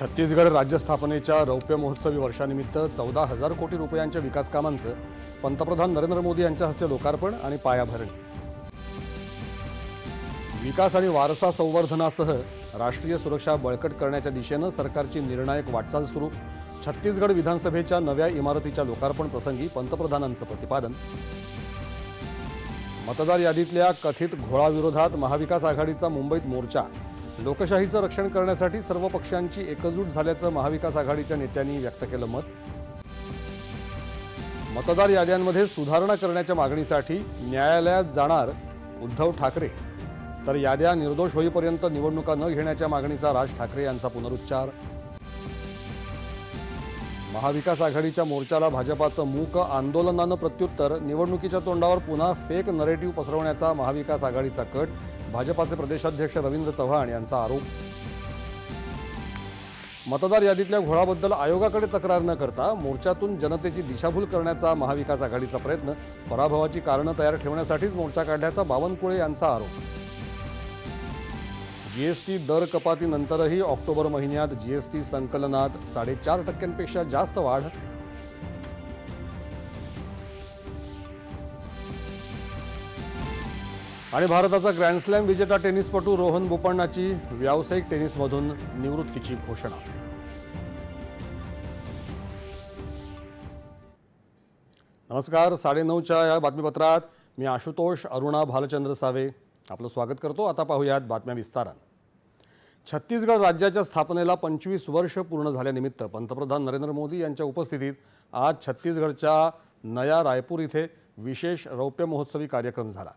छत्तीसगड राज्य स्थापनेच्या रौप्य महोत्सवी वर्षानिमित्त चौदा हजार कोटी रुपयांच्या विकास कामांचं पंतप्रधान नरेंद्र मोदी यांच्या हस्ते लोकार्पण आणि पायाभरणी. विकास आणि वारसा संवर्धनासह राष्ट्रीय सुरक्षा बळकट करण्याच्या दिशेनं सरकारची निर्णायक वाटचाल सुरू. छत्तीसगड विधानसभेच्या नव्या इमारतीच्या लोकार्पण प्रसंगी पंतप्रधानांचं प्रतिपादन. मतदार यादीतल्या कथित घोळाविरोधात महाविकास आघाडीचा मुंबईत मोर्चा. लोकशाहीचं रक्षण करण्यासाठी सर्व पक्षांची एकजूट झाल्याचं महाविकास आघाडीच्या नेत्यांनी व्यक्त केलं मत. मतदार याद्यांमध्ये सुधारणा करण्याच्या मागणीसाठी न्यायालयात जाणार उद्धव ठाकरे. तर याद्या निर्दोष होईपर्यंत निवडणुका न घेण्याच्या मागणीचा राज ठाकरे यांचा पुनरुच्चार. महाविकास आघाडीच्या मोर्चाला भाजपाचं मूक आंदोलनानं प्रत्युत्तर निवडणुकीच्या तोंडावर पुन्हा फेक नरेटिव्ह पसरवण्याचा महाविकास आघाडीचा कट भाजपाचे प्रदेशाध्यक्ष रवींद्र चव्हाण यांचा आरोप. मतदार यादीतल्या घोळाबद्दल आयोगाकडे तक्रार न करता मोर्चातून जनतेची दिशाभूल करण्याचा महाविकास आघाडीचा प्रयत्न पराभवाची कारणं तयार ठेवण्यासाठीच मोर्चा काढल्याचा बावनकुळे यांचा आरोप. जीएसटी दर कपातीनंतरही ऑक्टोबर महिन्यात जीएसटी संकलनात साडेचार टक्क्यांपेक्षा जास्त वाढ आणि भारताचा ग्रँडस्लॅम विजेता टेनिसपटू रोहन बोपण्णाची व्यावसायिक टेनिसमधून निवृत्तीची घोषणा. नमस्कार साडेनऊच्या या बातमीपत्रात मी आशुतोष अरुणा भालचंद्र सावे. आपलं स्वागत करतो. आता पाहूयात बातम्या विस्तारात छत्तीसगड राज्याच्या स्थापनेला पंचवीस वर्ष पूर्ण झाल्यानिमित्त पंतप्रधान नरेंद्र मोदी यांच्या उपस्थितीत आज छत्तीसगडच्या नया रायपूर इथे विशेष रौप्य महोत्सवी कार्यक्रम झाला.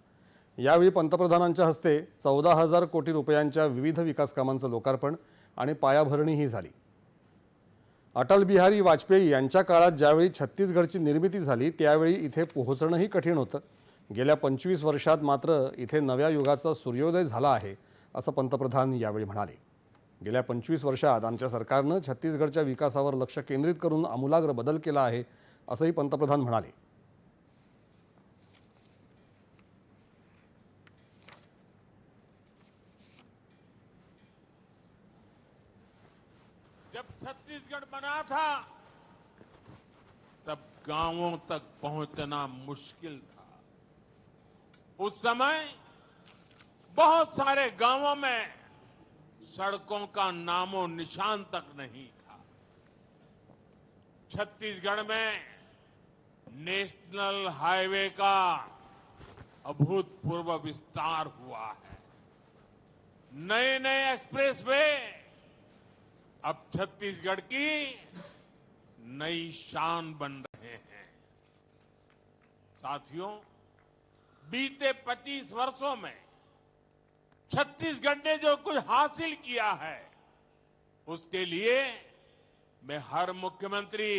यावेळी पंतप्रधानांच्या हस्ते चौदा हजार कोटी रुपयांच्या विविध विकास कामांचं लोकार्पण आणि पायाभरणीही झाली. अटल बिहारी वाजपेयी यांच्या काळात ज्यावेळी छत्तीसगडची निर्मिती झाली त्यावेळी इथे पोहोचणंही कठीण होतं. गेल्या पंचवीस वर्षात मात्र इथे नव्या युगाचा सूर्योदय झाला आहे असं पंतप्रधान यावेळी म्हणाले. गेल्या पंचवीस वर्षात आमच्या सरकारनं छत्तीसगडच्या विकासावर लक्ष केंद्रित करून आमूलाग्र बदल केला आहे असंही पंतप्रधान म्हणाले. बना था, तब गाँवों तक पहुँचना मुश्किल था। उस समय बहुत सारे गाँवों में सड़कों का नामो निशान तक नहीं था। छत्तीसगढ़ में नेशनल हाईवे का अभूतपूर्व विस्तार हुआ है। नए नए एक्सप्रेसवे अब छत्तीसगढ़ की नई शान बन रहे हैं। साथियों, बीते 25 वर्षों में छत्तीसगढ़ ने जो कुछ हासिल किया है, उसके लिए मैं हर मुख्यमंत्री,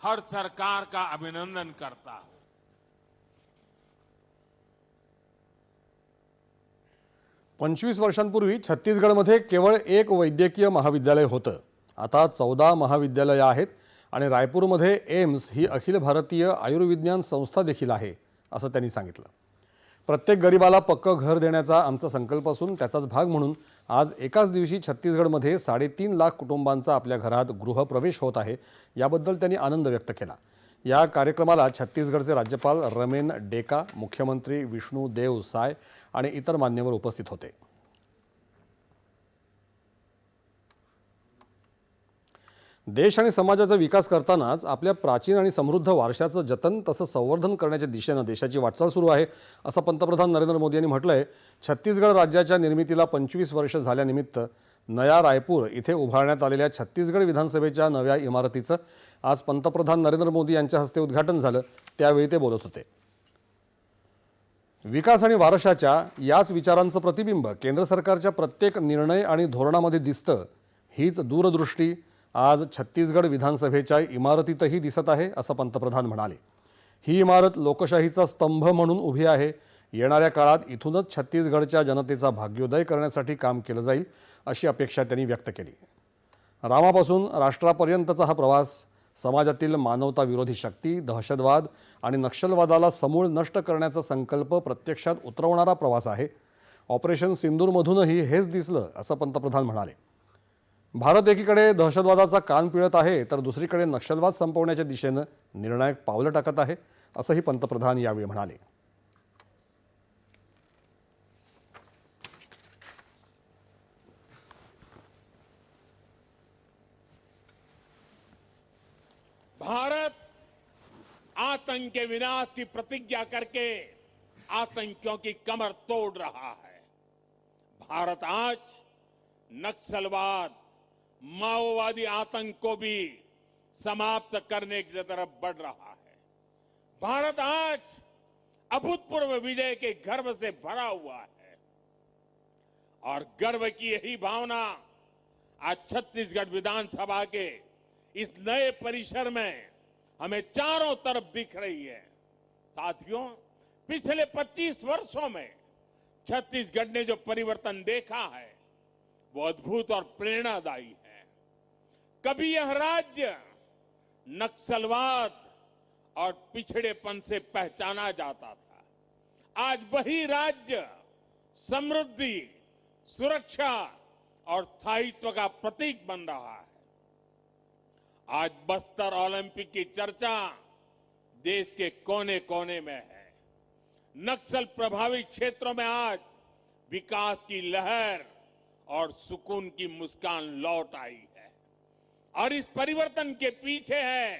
हर सरकार का अभिनंदन करता हूँ। पंचवीस वर्षांपूर्वी छत्तीसगडमध्ये केवळ एक वैद्यकीय महाविद्यालय होतं. आता चौदा महाविद्यालयं आहेत आणि रायपूरमध्ये एम्स ही अखिल भारतीय आयुर्विज्ञान संस्था देखील आहे असं त्यांनी सांगितलं. प्रत्येक गरिबाला पक्कं घर देण्याचा आमचा संकल्प असून त्याचाच भाग म्हणून आज एकाच दिवशी छत्तीसगडमध्ये साडेतीन लाख कुटुंबांचा आपल्या घरात गृहप्रवेश होत आहे याबद्दल त्यांनी आनंद व्यक्त केला. या कार्यक्रमाला छत्तीसगडचे राज्यपाल रमेन डेका मुख्यमंत्री विष्णू देव साय आणि इतर मान्यवर उपस्थित होते. देश आणि समाजाचा विकास करतानाच आपल्या प्राचीन आणि समृद्ध वारशाचं जतन तसं संवर्धन करण्याच्या दिशेनं देशाची वाटचाल सुरू आहे असं पंतप्रधान नरेंद्र मोदी यांनी म्हटलं आहे छत्तीसगड राज्याच्या निर्मितीला पंचवीस वर्ष झाल्यानिमित्त नया रायपूर इथे उभारण्यात आलेल्या छत्तीसगड विधानसभेच्या नव्या इमारतीचं आज पंतप्रधान नरेंद्र मोदी यांच्या हस्ते उद्घाटन झालं त्यावेळी ते बोलत होते. विकास आणि वारशाच्या याच विचारांचं प्रतिबिंब केंद्र सरकारच्या प्रत्येक निर्णय आणि धोरणामध्ये दिसतं हीच दूरदृष्टी आज छत्तीसगड विधानसभेच्या इमारतीतही दिसत आहे असं पंतप्रधान म्हणाले. ही इमारत लोकशाहीचा स्तंभ म्हणून उभी आहे. येणाऱ्या काळात इथूनच छत्तीसगडच्या जनतेचा भाग्योदय करण्यासाठी काम केलं जाईल अशी अपेक्षा त्यांनी व्यक्त केली. रामापासून राष्ट्रापर्यंतचा हा प्रवास समाजातील मानवता विरोधी शक्ती दहशतवाद आणि नक्षलवादाला समूळ नष्ट करण्याचा संकल्प प्रत्यक्षात उतरवणारा प्रवास आहे. ऑपरेशन सिंदूरमधूनही हेच दिसलं असं पंतप्रधान म्हणाले. भारत एकीकडे दहशतवादाचा कान पिळत आहे तर दुसरीकडे नक्षलवाद संपवण्याच्या दिशेनं निर्णायक पावलं टाकत आहे असंही पंतप्रधान यावेळी म्हणाले. भारत आतंक के विनाश की प्रतिज्ञा करके आतंकियों की कमर तोड़ रहा है। भारत आज नक्सलवाद, माओवादी आतंक को भी समाप्त करने की तरफ़ बढ़ रहा है। भारत आज अभूतपूर्व विजय के गर्व से भरा हुआ है। और गर्व की यही भावना आज छत्तीसगढ़ विधानसभा के इस नए परिसर में हमें चारों तरफ़ दिख रही है। साथियों, पिछले 25 वर्षों में छत्तीसगढ़ ने जो परिवर्तन देखा है, वो अद्भुत और प्रेरणादायी है। कभी यह राज्य नक्सलवाद और पिछड़ेपन से पहचाना जाता था। आज वही राज्य समृद्धि, सुरक्षा और स्थायित्व का प्रतीक बन रहा है। आज बस्तर ओलंपिक की चर्चा देश के कोने कोने में है। नक्सल प्रभावित क्षेत्रों में आज विकास की लहर और सुकून की मुस्कान लौट आई है। और इस परिवर्तन के पीछे है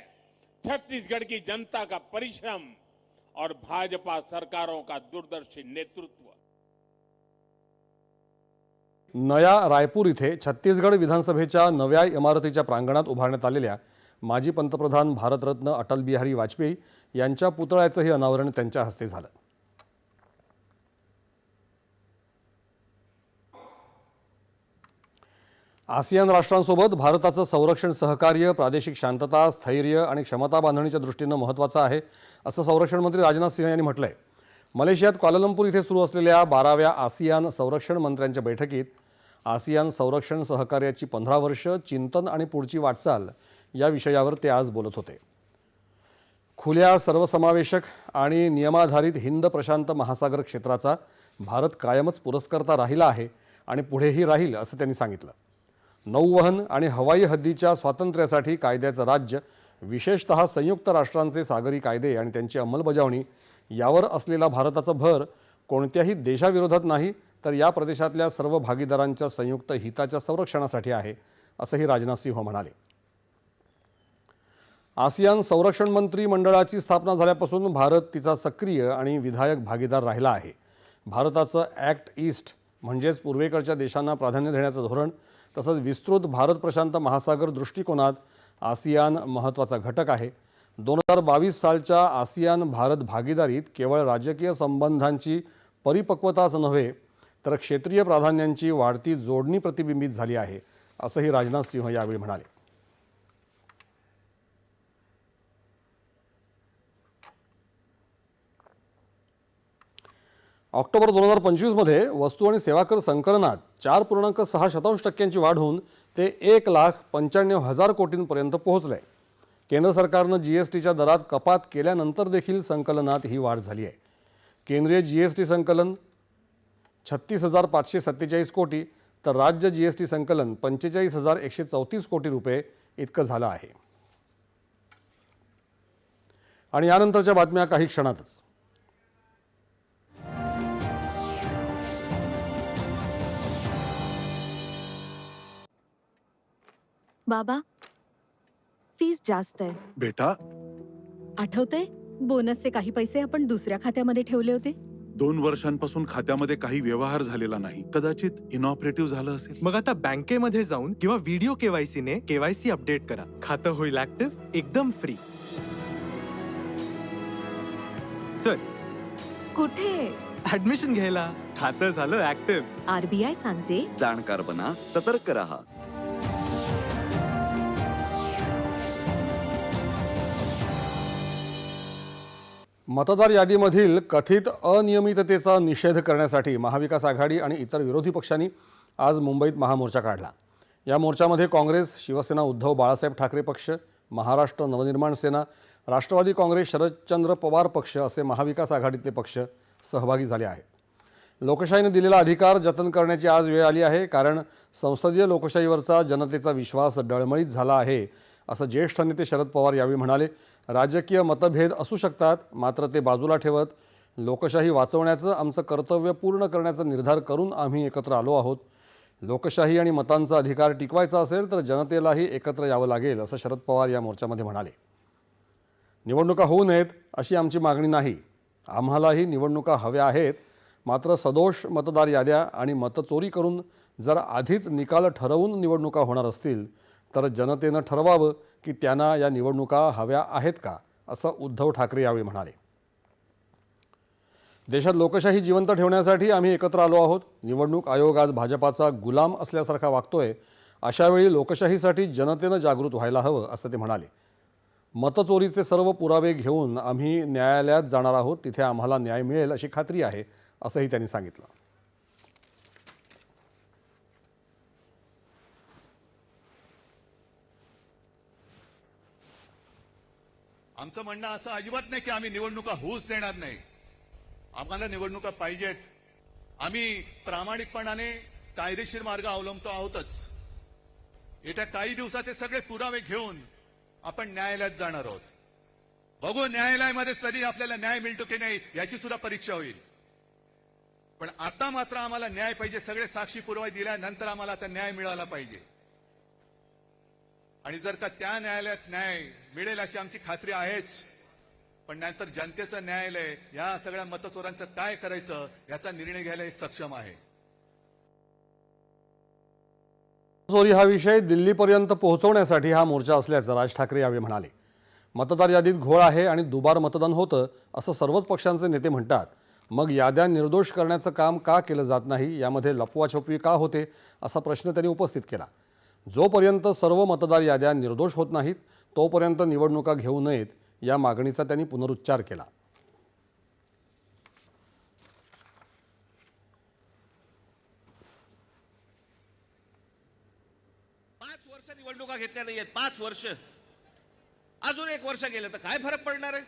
छत्तीसगढ़ की जनता का परिश्रम और भाजपा सरकारों का दूरदर्शी नेतृत्व। नया रायपूर इथे छत्तीसगड विधानसभेच्या नव्या इमारतीच्या प्रांगणात उभारण्यात आलेल्या माजी पंतप्रधान भारतरत्न अटल बिहारी वाजपेयी यांच्या पुतळ्याचंही अनावरण त्यांच्या हस्ते झालं. आसियान राष्ट्रांसोबत भारताचं संरक्षण सहकार्य प्रादेशिक शांतता स्थैर्य आणि क्षमता बांधणीच्या दृष्टीनं महत्त्वाचं आहे असं संरक्षण मंत्री राजनाथ सिंह यांनी म्हटलं आहे मलेशियात क्वालालंपूर इथे सुरू असलेल्या बाराव्या आसियान संरक्षण मंत्र्यांच्या बैठकीत आसियान संरक्षण सहकार्याची पंधरा वर्ष चिंतन आणि पुढची वाटचाल या विषयावर ते आज बोलत होते. खुल्या सर्वसमावेशक आणि नियमाधारित हिंद प्रशांत महासागर क्षेत्राचा भारत कायमच पुरस्कर्ता राहिला आहे आणि पुढेही राहील असं त्यांनी सांगितलं. नौवहन आणि हवाई हद्दीच्या स्वातंत्र्यासाठी कायद्याचं राज्य विशेषतः संयुक्त राष्ट्रांचे सागरी कायदे आणि त्यांची अंमलबजावणी यावर असलेला भारताचा भर कोणत्याही देशाविरोधात नाही तर या प्रदेशातल्या सर्व भागीदारांच्या संयुक्त हिताच्या संरक्षणासाठी आहे असंही राजनाथ सिंह म्हणाले. आसियान संरक्षण मंत्री मंडळाची स्थापना झाल्यापासून भारत तिचा सक्रिय आणि विधायक भागीदार राहिला आहे. भारताचं ॲक्ट ईस्ट म्हणजेच पूर्वेकडच्या देशांना प्राधान्य देण्याचं धोरण तसंच विस्तृत भारत प्रशांत महासागर दृष्टिकोनात आसियान महत्त्वाचा घटक आहे. दोन हजार बावीस सालच्या आसियान भारत भागीदारीत केवळ राजकीय संबंधांची परिपक्वताच नव्हे तर क्षेत्रीय प्राधान्यांची वाढती जोडणी प्रतिबिंबित झाली आहे असंही राजनाथ सिंह यावेळी म्हणाले. ऑक्टोबर दोन हजार पंचवीसमध्ये वस्तू आणि सेवा कर संकलनात चार पूर्णांक सहा शतांश टक्क्यांची वाढ होऊन ते एक लाख पंच्याण्णव हजार कोटींपर्यंत पोहोचलं. आहे केंद्र सरकारनं जी एस टीच्या दरात कपात केल्यानंतर देखील संकलनात ही वाढ झाली आहे. केंद्रीय जी एस टी संकलन छत्तीस हजार पाचशे सत्तेचाळीस कोटी तर राज्य जी एस टी संकलन पंचेचाळीस हजार एकशे चौतीस कोटी रुपये इतकं झालं आहे. आणि यानंतरच्या बातम्या काही क्षणातच. बाबा फीस जास्त आहे. बेटा? आठवतंय? बोनसचे काही पैसे आपण दुसऱ्या खात्यामध्ये ठेवले होते? दोन वर्षांपासून खात्यामध्ये काही व्यवहार झालेला नाही. कदाचित इनऑपरेटिव्ह झालं असेल. मग आता बँकेमध्ये जाऊन किंवा व्हिडिओ केवायसी ने केवायसी अपडेट करा. खातं होईल ऍक्टिव्ह एकदम फ्री. चल कुठे? ऍडमिशन घ्यायला. खातं झालं ऍक्टिव्ह आरबीआय सांगते. जाणकार बना सतर्क रहा. मतदार यादीमधील कथित अनियमिततेचा निषेध करण्यासाठी महाविकास आघाडी आणि इतर विरोधी पक्षांनी आज मुंबईत महामोर्चा काढला. या मोर्चामध्ये काँग्रेस शिवसेना उद्धव बाळासाहेब ठाकरे पक्ष महाराष्ट्र नवनिर्माण सेना राष्ट्रवादी काँग्रेस शरदचंद्र पवार पक्ष असे महाविकास आघाडीतले पक्ष सहभागी झाले आहेत. लोकशाहीने दिलेला अधिकार जतन करण्याची आज वेळ आली आहे कारण संसदीय लोकशाहीवरचा जनतेचा विश्वास डळमळीत झाला आहे असं ज्येष्ठ नेते शरद पवार यावेळी म्हणाले राजकीय मतभेद असू शकतात मात्र ते बाजूला ठेवत. लोकशाही वाचवण्याचं आमचं कर्तव्य पूर्ण करण्याचा निर्धार करून आम्ही एकत्र आलो आहोत. लोकशाही आणि मतांचा अधिकार टिकवायचा असेल तर जनतेलाही एकत्र यावं लागेल असं शरद पवार या मोर्चामध्ये म्हणाले. निवडणुका होऊ नयेत अशी आमची मागणी नाही. आम्हालाही निवडणुका हव्या आहेत. मात्र सदोष मतदार याद्या आणि मतचोरी करून जर आधीच निकाल ठरवून निवडणुका होणार असतील. तर जनतेनं ठरवावं की त्यांना या निवडणुका हव्या आहेत का असं उद्धव ठाकरे यावेळी म्हणाले. देशात लोकशाही जिवंत ठेवण्यासाठी आम्ही एकत्र आलो आहोत. निवडणूक आयोग आज भाजपाचा गुलाम असल्यासारखा वागतोय. अशावेळी लोकशाहीसाठी जनतेनं जागृत व्हायला हवं असं ते म्हणाले. मतचोरीचे सर्व पुरावे घेऊन आम्ही न्यायालयात जाणार आहोत. तिथे आम्हाला न्याय मिळेल अशी खात्री आहे असंही त्यांनी सांगितलं. आमचं म्हणणं असं अजिबात नाही की आम्ही निवडणुका होऊच देणार नाही. आम्हाला निवडणुका पाहिजेत. आम्ही प्रामाणिकपणाने कायदेशीर मार्ग अवलंबतो आहोतच. येत्या काही दिवसात हे सगळे पुरावे घेऊन आपण न्यायालयात जाणार आहोत. बघू न्यायालयामध्ये कधी आपल्याला न्याय मिळतो की नाही याची सुद्धा परीक्षा होईल. पण आता मात्र आम्हाला न्याय पाहिजे सगळे साक्षी पुरावे दिल्यानंतर आम्हाला आता न्याय मिळाला पाहिजे. आणि जर का त्या न्यायालयात न्याय मिळेल अशी आमची खात्री आहेच पण नंतर जनतेचं न्यायालय या सगळ्या मतचोरांचं काय करायचं याचा निर्णय घ्यायला सक्षम आहे. चोरी हा विषय दिल्लीपर्यंत पोहोचवण्यासाठी हा मोर्चा असल्याचं राज ठाकरे यावेळी म्हणाले. मतदार यादीत घोळ आहे आणि दुबार मतदान होतं असं सर्वच पक्षांचे नेते म्हणतात. मग याद्या निर्दोष करण्याचं काम का केलं जात नाही? यामध्ये लपवाछपवी का होते? असा प्रश्न त्यांनी उपस्थित केला. जोपर्यंत सर्व मतदार याद्या निर्दोष होत नाहीत तोपर्यंत निवडणुका घेऊ नयेत या मागणीचा त्यांनी पुनरुच्चार केला. पाच वर्ष निवडणुका घेतल्या नाहीयेत पाच वर्ष. अजून एक वर्ष गेलं तर काय फरक पडणार आहे?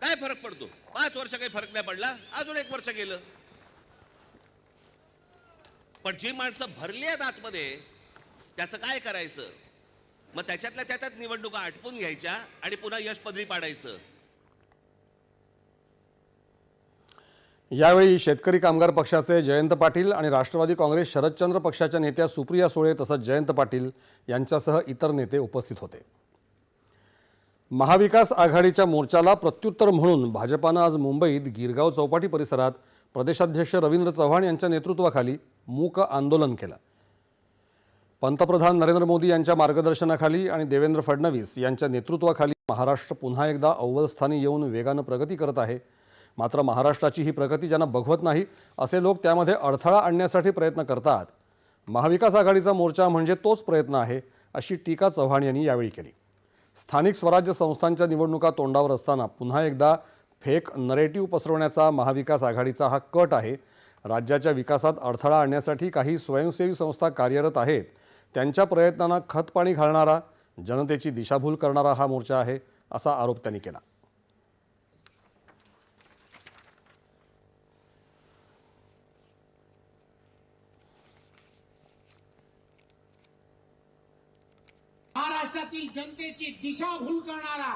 काय फरक पडतो? पाच वर्ष काही फरक नाही पडला अजून एक वर्ष गेलं. पण जी माणसं भरली आहेत आतमध्ये त्याचं काय करायचं? मग त्याच्यातल्या त्याच्यात निवडणुका आटपून घ्यायच्या आणि पुन्हा यश पदरी पाडायचं. यावेळी शेतकरी कामगार पक्षाचे जयंत पाटील आणि राष्ट्रवादी काँग्रेस शरदचंद्र पक्षाच्या नेत्या सुप्रिया सुळे तसंच जयंत पाटील यांच्यासह इतर नेते उपस्थित होते. महाविकास आघाडीच्या मोर्चाला प्रत्युत्तर म्हणून भाजपानं आज मुंबईत गिरगाव चौपाटी परिसरात प्रदेशाध्यक्ष रवींद्र चव्हाण यांच्या नेतृत्वाखाली मूक आंदोलन केलं. पंतप्रधान नरेंद्र मोदी यांच्या मार्गदर्शनाखाली आणि देवेंद्र फडणवीस यांच्या नेतृत्वाखाली महाराष्ट्र पुन्हा एकदा अव्वल स्थानी येऊन वेगानं प्रगती करत आहे. मात्र महाराष्ट्राची ही प्रगती ज्यांना बघवत नाही असे लोक त्यामध्ये अडथळा आणण्यासाठी प्रयत्न करतात. महाविकास आघाडीचा मोर्चा म्हणजे तोच प्रयत्न आहे अशी टीका चव्हाण यांनी यावेळी केली. स्थानिक स्वराज्य संस्थांच्या निवडणुका तोंडावर असताना पुन्हा एकदा फेक नरेटिव्ह पसरवण्याचा महाविकास आघाडीचा हा कट आहे. राज्याच्या विकासात अडथळा आणण्यासाठी काही स्वयंसेवी संस्था कार्यरत आहेत. त्यांच्या प्रयत्नांना खतपाणी घालणारा जनतेची दिशाभूल करणारा हा मोर्चा आहे असा आरोप त्यांनी केला. महाराष्ट्रातील जनतेची दिशाभूल करणारा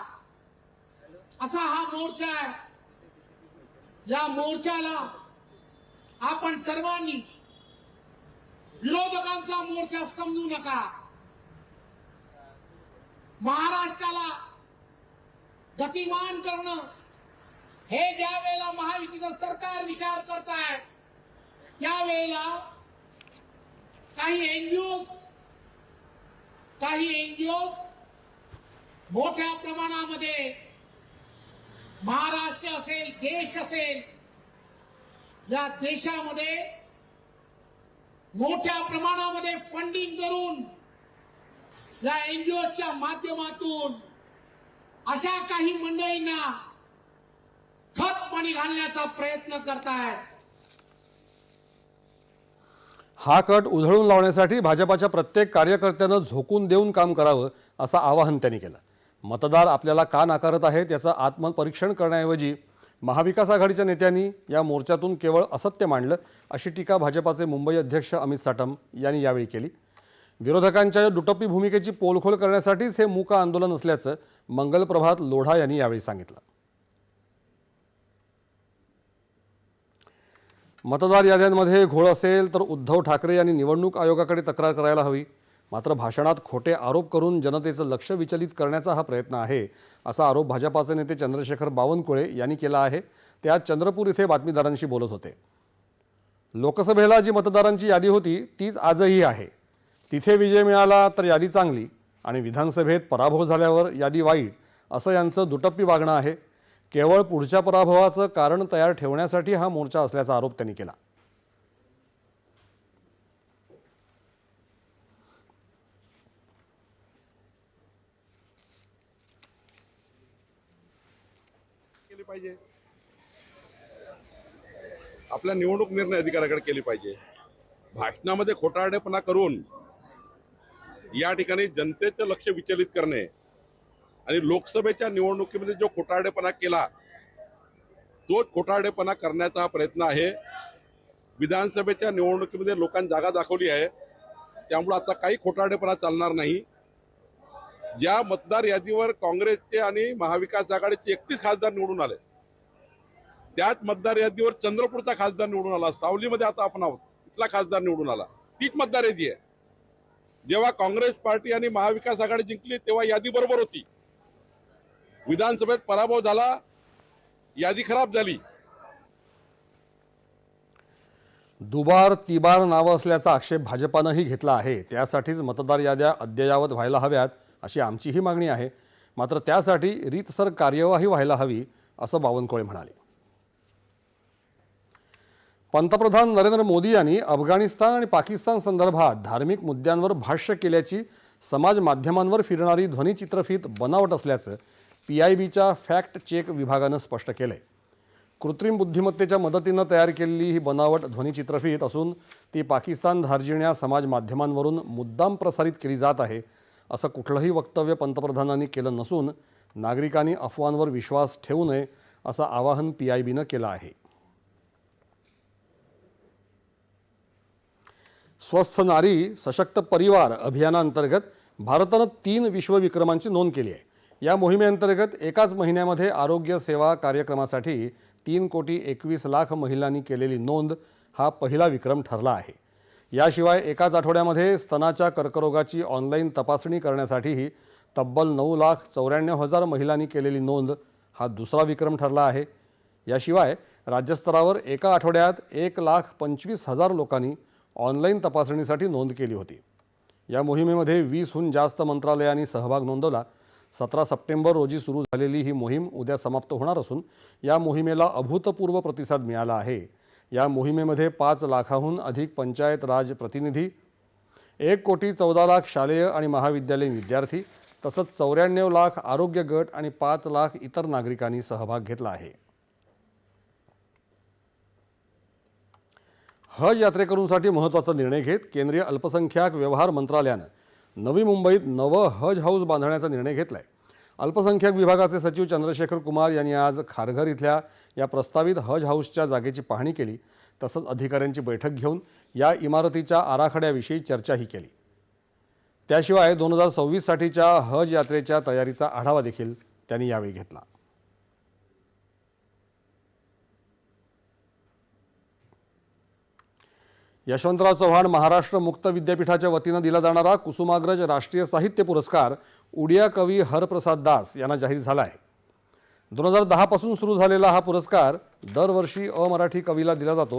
असा हा मोर्चा आहे. या मोर्चाला आपण सर्वांनी विरोधकांचा मोर्चा समजू नका. महाराष्ट्राला गतिमान करणं हे ज्या वेळेला महायुतीचं सरकार विचार करत आहे त्यावेळेला काही एनजीओ काही एनजीओ मोठ्या प्रमाणामध्ये महाराष्ट्र असेल देश असेल या देशामध्ये मोठ्या प्रमाणामध्ये फंडिंग करून या एनजीओच्या माध्यमातून अशा काही मंडळींना खत पाणी घालण्याचा प्रयत्न करतायत. हा कट उधळून लावण्यासाठी भाजपाच्या प्रत्येक कार्यकर्त्यानं झोकून देऊन काम करावं असं आवाहन त्यांनी केलं. मतदार आपल्याला का नाकारत आहेत याचं आत्मपरीक्षण करण्याऐवजी महाविकास आघाडीच्या नेत्यांनी या मोर्चातून केवळ असत्य मांडलं अशी टीका भाजपाचे मुंबई अध्यक्ष अमित साटम यांनी यावेळी केली. विरोधकांच्या दुटप्पी भूमिकेची पोलखोल करण्यासाठीच हे मूक आंदोलन असल्याचं मंगलप्रभात लोढा यांनी यावेळी सांगितलं. मतदार याद्यांमध्ये घोळ असेल तर उद्धव ठाकरे यांनी निवडणूक आयोगाकडे तक्रार करायला हवी. मात्र भाषणात खोटे आरोप करून जनतेचं लक्ष विचलित करण्याचा हा प्रयत्न आहे असा आरोप भाजपाचे नेते चंद्रशेखर बावनकुळे यांनी केला आहे. ते आज चंद्रपूर इथे बातमीदारांशी बोलत होते. लोकसभेला जी मतदारांची यादी होती तीच आजही आहे. तिथे विजय मिळाला तर यादी चांगली आणि विधानसभेत पराभव झाल्यावर यादी वाईट असं यांचं दुटप्पी वागणं आहे. केवळ पुढच्या पराभवाचं कारण तयार ठेवण्यासाठी हा मोर्चा असल्याचा आरोप त्यांनी केला. केली पाहिजे. आपल्या निवडणूक निर्णय अधिकाऱ्याकडे केली पाहिजे. भाषणामध्ये खोटारडेपणा करून या ठिकाणी जनतेचं लक्ष विचलित करणे आणि लोकसभेच्या निवडणुकीमध्ये जो खोटारडेपणा केला तोच खोटारडेपणा करण्याचा हा प्रयत्न आहे. विधानसभेच्या निवडणुकीमध्ये लोकांनी जागा दाखवली आहे. त्यामुळे आता काही खोटारडेपणा चालणार नाही. या मतदार यादीवर काँग्रेसचे आणि महाविकास आघाडीचे एकतीस खासदार निवडून आले. त्याच मतदार यादीवर चंद्रपूरचा खासदार निवडून आला. सावलीमध्ये आता आपण आहोत. इथला खासदार निवडून आला. तीच मतदार यादी आहे. जेव्हा काँग्रेस पार्टी आणि महाविकास आघाडी जिंकली तेव्हा यादी बरोबर होती. विधानसभेत पराभव झाला. यादी खराब झाली. दुबार तिबार नावं असल्याचा आक्षेप भाजपानंही घेतला आहे. त्यासाठीच मतदार याद्या अद्ययावत व्हायला हव्यात. अशी आमचीही मागणी आहे. मात्र त्यासाठी रीतसर कार्यवाही व्हायला हवी असं बावनकुळे म्हणाले. पंतप्रधान नरेंद्र मोदी यांनी अफगाणिस्तान आणि पाकिस्तान संदर्भात धार्मिक मुद्द्यांवर भाष्य केल्याची समाज माध्यमांवर फिरणारी ध्वनिचित्रफीत बनावट असल्याचं पी आय बीच्या फॅक्ट चेक विभागानं स्पष्ट केलंय. कृत्रिम बुद्धिमत्तेच्या मदतीनं तयार केलेली ही बनावट ध्वनिचित्रफीत असून ती पाकिस्तान धार्जिण्या समाज माध्यमांवरून मुद्दाम प्रसारित केली जात आहे असं कुठलंही वक्तव्य पंतप्रधानांनी केलं नसून नागरिकांनी अफवांवर विश्वास ठेवू नये असं आवाहन पी आय बीनं केलं आहे. स्वस्थ नारी सशक्त परिवार अभियानांतर्गत भारतानं तीन विश्वविक्रमांची नोंद केली आहे. या मोहिमेअंतर्गत एकाच महिन्यामध्ये आरोग्य सेवा कार्यक्रमासाठी तीन कोटी एकवीस लाख महिलांनी केलेली नोंद हा पहिला विक्रम ठरला आहे. याशिवाय एकाच आठवड्यामध्ये स्तनाच्या कर्करोगाची ऑनलाईन तपासणी करण्यासाठीही तब्बल नऊ लाख चौऱ्याण्णव हजार महिलांनी केलेली नोंद हा दुसरा विक्रम ठरला आहे. याशिवाय राज्यस्तरावर एका आठवड्यात एक लाख पंचवीस हजार लोकांनी ऑनलाईन तपासणीसाठी नोंद केली होती. या मोहिमेमध्ये वीसहून जास्त मंत्रालयांनी सहभाग नोंदवला. सतरा सप्टेंबर रोजी सुरू झालेली ही मोहीम उद्या समाप्त होणार असून या मोहिमेला अभूतपूर्व प्रतिसाद मिळाला आहे. या मोहिमेमध्ये पाच लाखाहून अधिक पंचायत राज प्रतिनिधी एक कोटी चौदा लाख शालेय आणि महाविद्यालयीन विद्यार्थी तसंच चौऱ्याण्णव लाख आरोग्य गट आणि पाच लाख इतर नागरिकांनी सहभाग घेतला आहे. हज यात्रेकरूंसाठी महत्त्वाचा निर्णय घेत केंद्रीय अल्पसंख्याक व्यवहार मंत्रालयानं नवी मुंबईत नवं हज हाऊस बांधण्याचा निर्णय घेतला आहे अल्पसंख्याक विभागाचे सचिव चंद्रशेखर कुमार यांनी आज खारघर इथल्या या प्रस्तावित हज हाऊसच्या जागेची पाहणी केली तसंच अधिकाऱ्यांची बैठक घेऊन या इमारतीच्या आराखड्याविषयी चर्चाही केली. त्याशिवाय दोन हजार सव्वीससाठीच्या हज यात्रेच्या तयारीचा आढावा देखील त्यांनी यावेळी घेतला. यशवंतराव चव्हाण महाराष्ट्र मुक्त विद्यापीठाच्या वतीनं दिला जाणारा कुसुमाग्रज राष्ट्रीय साहित्य पुरस्कार उडिया कवी हरप्रसाद दास यांना जाहीर झाला आहे दोन हजार दहापासून सुरू झालेला हा पुरस्कार दरवर्षी अमराठी कवीला दिला जातो.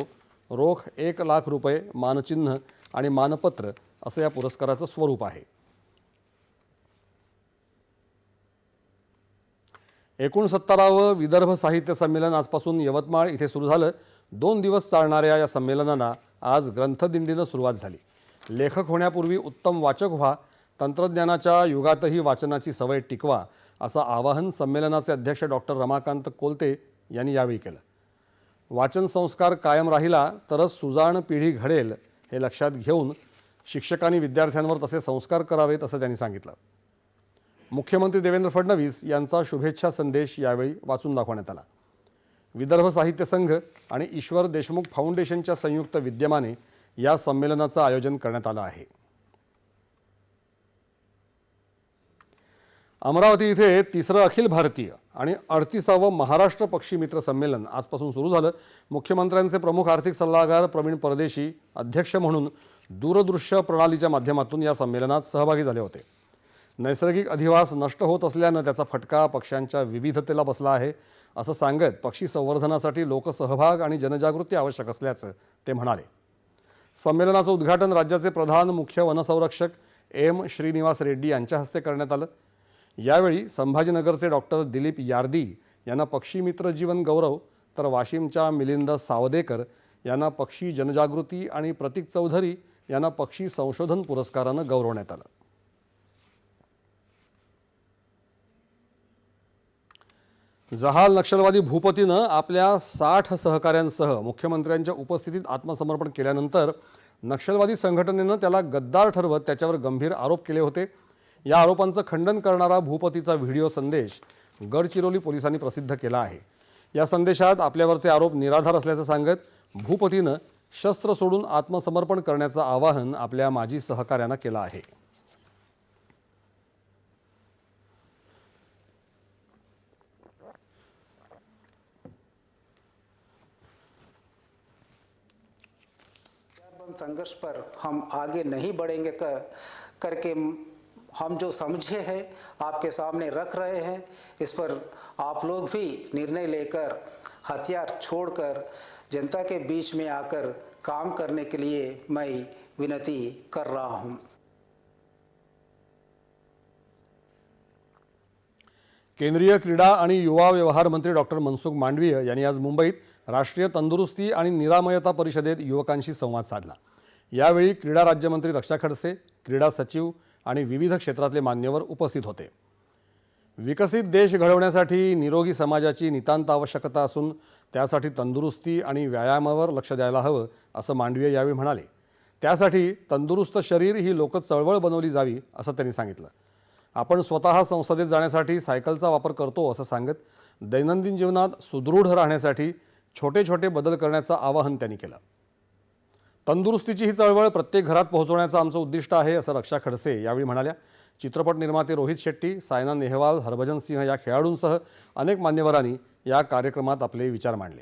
रोख एक लाख रुपये मानचिन्ह आणि मानपत्र असं या पुरस्काराचं स्वरूप आहे. एकोणसत्तरावं विदर्भ साहित्य संमेलन आजपासून यवतमाळ इथे सुरू झालं. दोन दिवस चालणाऱ्या या संमेलनाला आज ग्रंथदिंडीनं सुरुवात झाली. लेखक होण्यापूर्वी उत्तम वाचक व्हा तंत्रज्ञानाच्या युगातही वाचनाची सवय टिकवा असं आवाहन संमेलनाचे अध्यक्ष डॉक्टर रमाकांत कोलते यांनी यावेळी केलं. वाचन संस्कार कायम राहिला तरच सुजाण पिढी घडेल हे लक्षात घेऊन शिक्षकांनी विद्यार्थ्यांवर तसे संस्कार करावेत असं त्यांनी सांगितलं. मुख्यमंत्री देवेंद्र फडणवीस यांचा शुभेच्छा संदेश यावेळी वाचून दाखवण्यात आला. विदर्भ साहित्य संघ आणि ईश्वर देशमुख फाउंडेशनच्या संयुक्त विद्यमाने या संमेलनाचं आयोजन करण्यात आलं आहे. अमरावती इथे तिसरं अखिल भारतीय आणि अडतीसावं महाराष्ट्र पक्षी मित्र संमेलन आजपासून सुरू झालं. मुख्यमंत्र्यांचे प्रमुख आर्थिक सल्लागार प्रवीण परदेशी अध्यक्ष म्हणून दूरदृश्य प्रणालीच्या माध्यमातून या संमेलनात सहभागी झाले होते. नैसर्गिक अधिवास नष्ट होत असल्यानं त्याचा फटका पक्ष्यांच्या विविधतेला बसला आहे असं सांगत पक्षी संवर्धनासाठी लोकसहभाग आणि जनजागृती आवश्यक असल्याचं ते म्हणाले. संमेलनाचं उद्घाटन राज्याचे प्रधान मुख्य वनसंरक्षक एम श्रीनिवास रेड्डी यांच्या हस्ते करण्यात आलं. यावेळी संभाजीनगरचे डॉक्टर दिलीप यार्दी यांना पक्षी मित्र जीवन गौरव तर वाशिमच्या मिलिंद सावदेकर यांना पक्षी जनजागृती आणि प्रतीक चौधरी यांना पक्षी संशोधन पुरस्कारानं गौरवण्यात आलं. जहाल नक्षलवादी भूपतीनं आपल्या साठ सहकाऱ्यांसह मुख्यमंत्र्यांच्या उपस्थितीत आत्मसमर्पण केल्यानंतर नक्षलवादी संघटनेनं त्याला गद्दार ठरवत त्याच्यावर गंभीर आरोप केले होते. या आरोपांचं खंडन करणारा भूपतीचा व्हिडिओ संदेश गडचिरोली पोलिसांनी प्रसिद्ध केला आहे. या संदेशात आपल्यावरचे आरोप निराधार असल्याचं सांगत भूपतीनं शस्त्र सोडून आत्मसमर्पण करण्याचं आवाहन आपल्या माजी सहकाऱ्यांना केलं आहे. संघर्ष पर हम आगे नहीं बढ़ेंगे कर करके हम जो समझे हैं, आपके सामने रख रहे हैं, इस पर आप लोग भी निर्णय लेकर, हथियार छोड़कर, जनता के बीच में आकर काम करने के लिए मैं विनती कर रहा हूँ। केंद्रीय क्रीडा आणि युवा व्यवहार मंत्री डॉक्टर मनसुख मांडवीय यांनी आज मुंबईत राष्ट्रीय तंदुरुस्ती आणि निरामयता परिषदेत युवकांशी संवाद साधला. यावेळी क्रीडा राज्यमंत्री रक्षा खडसे क्रीडा सचिव आणि विविध क्षेत्रातले मान्यवर उपस्थित होते. विकसित देश घडवण्यासाठी निरोगी समाजाची नितांत आवश्यकता असून त्यासाठी तंदुरुस्ती आणि व्यायामावर लक्ष द्यायला हवं असं मांडवीय यावेळी म्हणाले. त्यासाठी तंदुरुस्त शरीर ही लोक चळवळ बनवली जावी असं त्यांनी सांगितलं. आपण स्वतः संसदेत जाण्यासाठी सायकलचा वापर करतो असं सांगत दैनंदिन जीवनात सुदृढ राहण्यासाठी छोटे छोटे बदल करण्याचं आवाहन त्यांनी केलं. तंदुरुस्तीची ही चळवळ प्रत्येक घरात पोहोचवण्याचं आमचं उद्दिष्ट आहे असं रक्षा खडसे यावेळी म्हणाल्या. चित्रपट निर्माते रोहित शेट्टी सायना नेहवाल हरभजन सिंह या खेळाडूंसह अनेक मान्यवरांनी या कार्यक्रमात आपले विचार मांडले.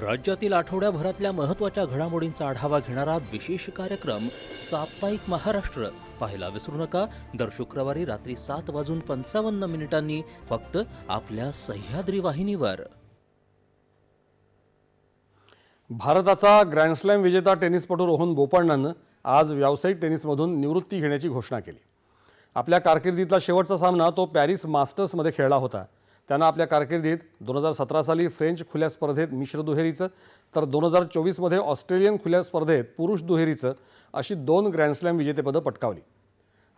राज्यातील आठवड्याभरातल्या महत्त्वाच्या घडामोडींचा आढावा घेणारा विशेष कार्यक्रम साप्ताहिक महाराष्ट्र. पाहायला विसरू नका. दर शुक्रवारी रात्री सात वाजून पंचावन्न मिनिटांनी फक्त आपल्या सह्याद्री वाहिनीवर. भारताचा ग्रँडस्लॅम विजेता टेनिसपटू रोहन बोपण्णानं आज व्यावसायिक टेनिसमधून निवृत्ती घेण्याची घोषणा केली. आपल्या कारकिर्दीतला शेवटचा सामना तो पॅरिस मास्टर्समध्ये खेळला होता. त्यांना आपल्या कारकिर्दीत दोन हजार सतरा साली फ्रेंच खुल्या स्पर्धेत मिश्र दुहेरीचं तर दोन हजार चोवीसमध्ये ऑस्ट्रेलियन खुल्या स्पर्धेत पुरुष दुहेरीचं अशी दोन ग्रँडस्लॅम विजेतेपदं पटकावली.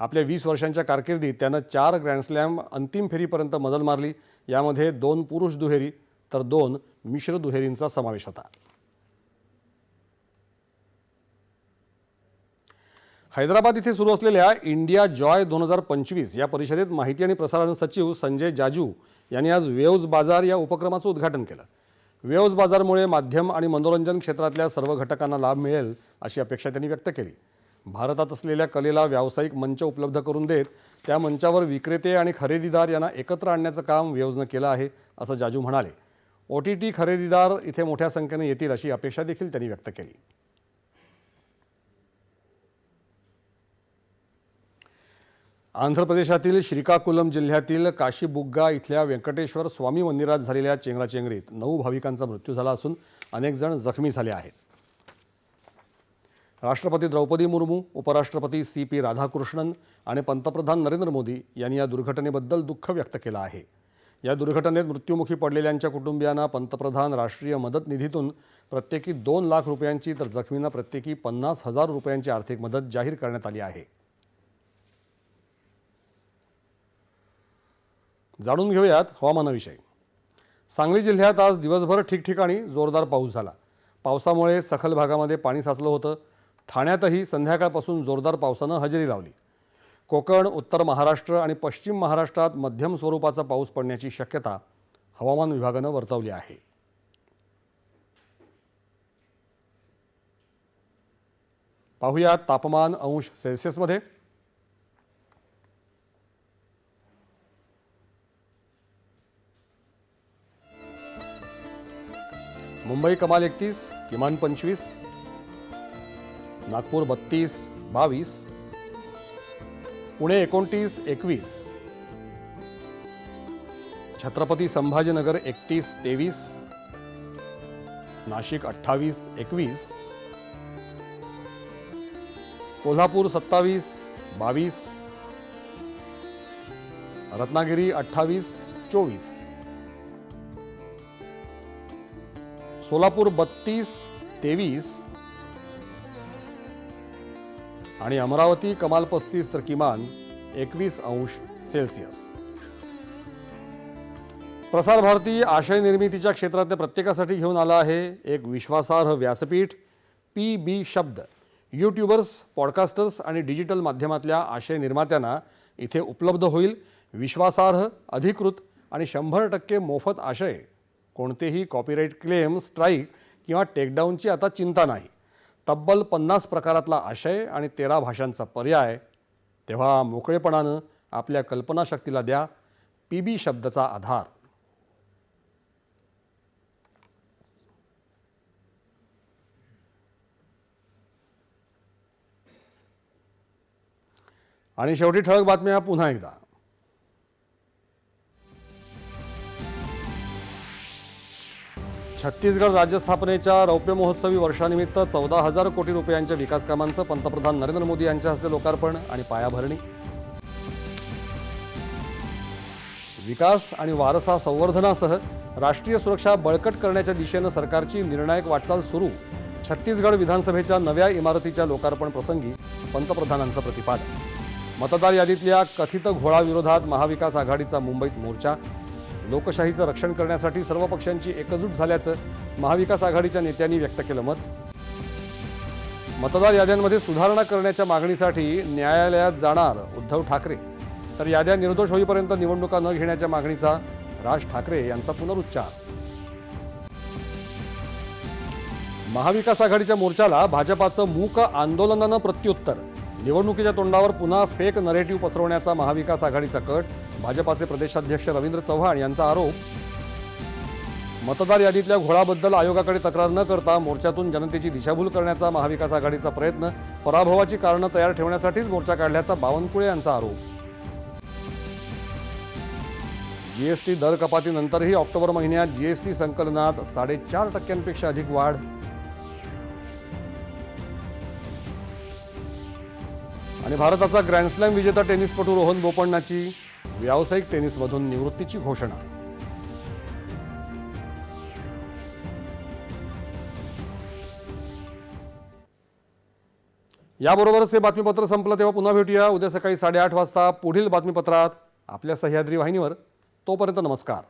आपल्या वीस वर्षांच्या कारकिर्दीत त्यानं चार ग्रँडस्लॅम अंतिम फेरीपर्यंत मजल मारली. यामध्ये दोन पुरुष दुहेरी तर दोन मिश्र दुहेरींचा समावेश होता. हैदराबाद इथे सुरू असलेल्या इंडिया जॉय दोन हजार पंचवीस या परिषदेत माहिती आणि प्रसारण सचिव संजय जाजू यांनी आज वेव्ज बाजार या उपक्रमाचं उद्घाटन केलं. वेव्ज बाजारमुळे माध्यम आणि मनोरंजन क्षेत्रातल्या सर्व घटकांना लाभ मिळेल अशी अपेक्षा त्यांनी व्यक्त केली. भारतात असलेल्या कलेला व्यावसायिक मंच उपलब्ध करून देत त्या मंचावर विक्रेते आणि खरेदीदार यांना एकत्र आणण्याचं काम वेव्जनं केलं आहे असं जाजू म्हणाले. ओ टी टी खरेदीदार इथे मोठ्या संख्येने येतील अशी अपेक्षा देखील त्यांनी व्यक्त केली. आंध्र प्रदेशातील श्रीकाकुलम जिल्ह्यातील काशीबुग्गा इथल्या व्यंकटेश्वर स्वामी मंदिरात झालेल्या चेंगराचेंगरीत नऊ भाविकांचा मृत्यू झाला असून अनेक जण जखमी झाले आहेत. राष्ट्रपती द्रौपदी मुर्मू उपराष्ट्रपती सी पी राधाकृष्णन आणि पंतप्रधान नरेंद्र मोदी यांनी या दुर्घटनेबद्दल दुःख व्यक्त केलं आहे. या दुर्घटनेत मृत्युमुखी पडलेल्यांच्या कुटुंबियांना पंतप्रधान राष्ट्रीय मदत निधीतून प्रत्येकी दोन लाख रुपयांची तर जखमींना प्रत्येकी पन्नास हजार रुपयांची आर्थिक मदत जाहीर करण्यात आली आहे. जाणून घेऊयात हवामानाविषयी. सांगली जिल्ह्यात आज दिवसभर ठिकठिकाणी जोरदार पाऊस झाला. पावसामुळे सखल भागामध्ये पाणी साचलं होतं. ठाण्यातही संध्याकाळपासून जोरदार पावसानं हजेरी लावली. कोकण उत्तर महाराष्ट्र आणि पश्चिम महाराष्ट्रात मध्यम स्वरूपाचा पाऊस पडण्याची शक्यता हवामान विभागानं वर्तवली आहे. पाहुयात तापमान अंश सेल्सिअसमध्ये मुंबई कमाल एकतीस किमान पंचवीस नागपूर बत्तीस बावीस पुणे एकोणतीस एकवीस छत्रपती संभाजीनगर एकतीस तेवीस नाशिक अठ्ठावीस एकवीस कोल्हापूर सत्तावीस बावीस रत्नागिरी अठ्ठावीस चोवीस. सोलापूर बत्तीस तेवीस. आणि अमरावती कमाल पस्तीस तर किमान एकवीस अंश सेल्सिअस. प्रसार भारती आशय निर्मितीच्या क्षेत्रातल्या प्रत्येकासाठी घेऊन आला आहे एक विश्वासार्ह व्यासपीठ पी बी शब्द. यूट्यूबर्स पॉडकास्टर्स आणि डिजिटल माध्यमातल्या आशय निर्मात्यांना इथे उपलब्ध होईल विश्वासार्ह अधिकृत आणि शंभर टक्के मोफत आशय. कोणतेही कॉपीराईट क्लेम स्ट्राईक किंवा टेकडाऊनची आता चिंता नाही. तब्बल पन्नास प्रकारातला आशय आणि तेरा भाषांचा पर्याय. तेव्हा मोकळेपणानं आपल्या कल्पनाशक्तीला द्या. पी बी शब्दाचा आधार. आणि शेवटी ठळक बातम्या पुन्हा एकदा. छत्तीसगड राज्य स्थापनेच्या रौप्य महोत्सवी वर्षानिमित्त चौदा हजार कोटी रुपयांच्या विकास कामांचं पंतप्रधान नरेंद्र मोदी यांच्या हस्ते लोकार्पण आणि पायाभरणी. विकास आणि वारसा संवर्धनासह राष्ट्रीय सुरक्षा बळकट करण्याच्या दिशेनं सरकारची निर्णायक वाटचाल सुरू. छत्तीसगड विधानसभेच्या नव्या इमारतीच्या लोकार्पण प्रसंगी पंतप्रधानांचं प्रतिपादन. मतदार यादीतल्या कथित घोळाविरोधात महाविकास आघाडीचा मुंबईत मोर्चा लोकशाहीचं रक्षण करण्यासाठी सर्व पक्षांची एकजूट झाल्याचं महाविकास आघाडीच्या नेत्यांनी व्यक्त केलं मत. मतदार याद्यांमध्ये सुधारणा करण्याच्या मागणीसाठी न्यायालयात जाणार उद्धव ठाकरे. तर याद्या निर्दोष होईपर्यंत निवडणुका न घेण्याच्या मागणीचा राज ठाकरे यांचा पुनरुच्चार. महाविकास आघाडीच्या मोर्चाला भाजपाचं मूक आंदोलनानं प्रत्युत्तर. निवडणुकीच्या तोंडावर पुन्हा फेक नरेटिव्ह पसरवण्याचा महाविकास आघाडीचा कट भाजपाचे प्रदेशाध्यक्ष रवींद्र चव्हाण यांचा आरोप. मतदार यादीतल्या घोळाबद्दल आयोगाकडे तक्रार न करता मोर्चातून जनतेची दिशाभूल करण्याचा महाविकास आघाडीचा प्रयत्न पराभवाची कारणं तयार ठेवण्यासाठीच मोर्चा काढल्याचा बावनकुळे यांचा आरोप. जीएसटी दर कपातीनंतरही ऑक्टोबर महिन्यात जीएसटी संकलनात साडेचार टक्क्यांपेक्षा अधिक वाढ आणि भारताचा ग्रँडस्लॅम विजेता टेनिसपटू रोहन बोपण्णाची व्यावसायिक टेनिसमधून निवृत्तीची घोषणा. याबरोबरच हे बातमीपत्र संपलं तेव्हा पुन्हा भेटूया. उद्या सकाळी साडेआठ वाजता पुढील बातमीपत्रात आपल्या सह्याद्री वाहिनीवर. तोपर्यंत नमस्कार.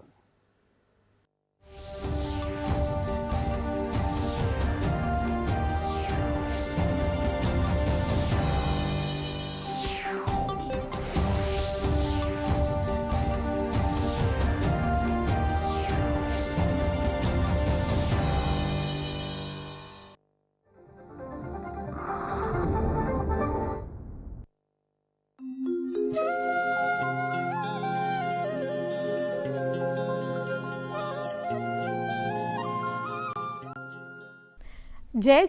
जय